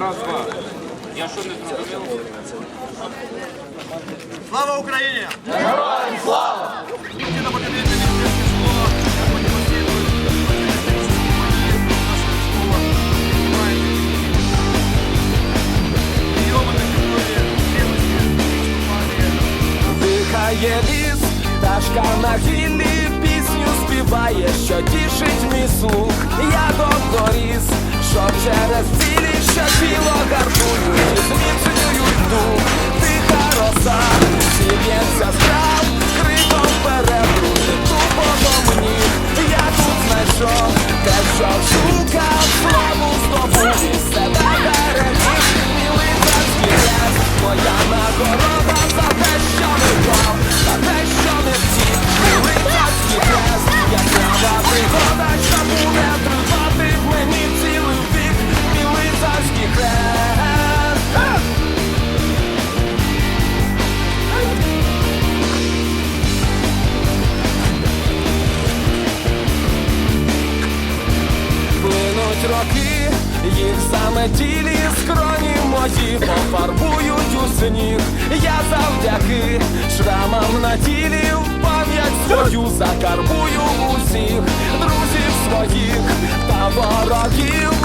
Раз, два. Я що не зрозумів? Слава Україні! Героям слава! На гіллі пісню співає, що тішить мій слух. Я докторіс, що через цілі, що тіло гарбують, зміцнюють дух. Тиха роса, скроні мої пофарбують у сніг. Я завдяки шрамам на тілі в пам'ять свою закарбую усіх друзів своїх та ворогів,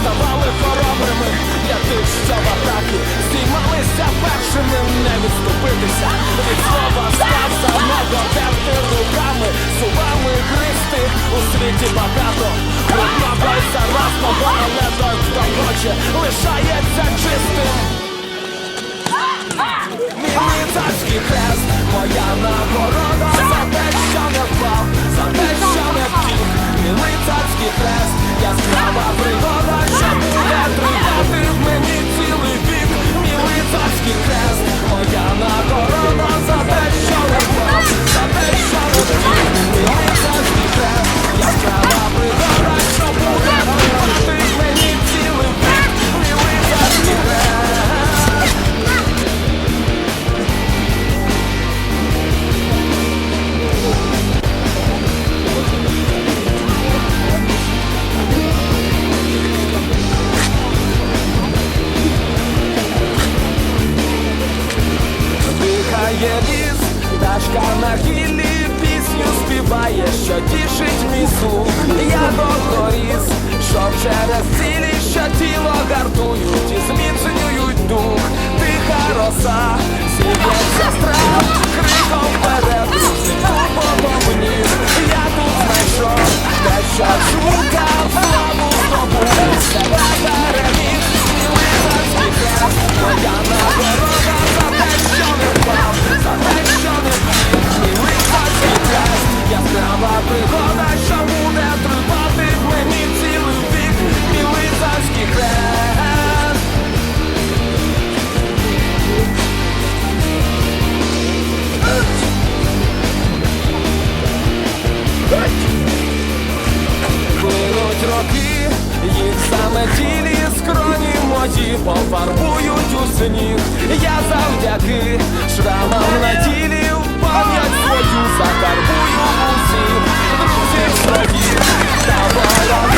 ставали хоробрими, для тих, що в атаки здіймалися першими, не відступитися. Від слова сказано, дотерти руками, зубами гристи у світі багато. Брудного й заразного, але той, хто хоче, лишається чистим. Мій лицарський хрест, моя нагорода слух. Я докторіс, що через цілі, що тіло гартують і зміцнюють дух. Тиха роса, сіється страх, криком пофарбують у сніг. Я завдяки шрамам на тілі пам'ять свою закарбую усіх друзів своїх та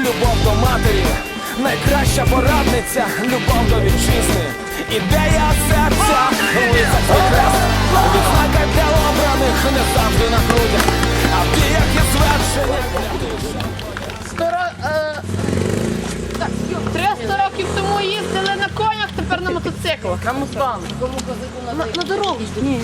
любов до матері, найкраща порадниця, любов до вітчизни, ідея серця, лицарський хрест, відзнака для обраних не завжди на грудях, а в діях є звершення. Сто ро- е, так, 300 років тому їздили на конях, тепер на мотоциклах. На мустанг. На, на дорогу. Ні, ні.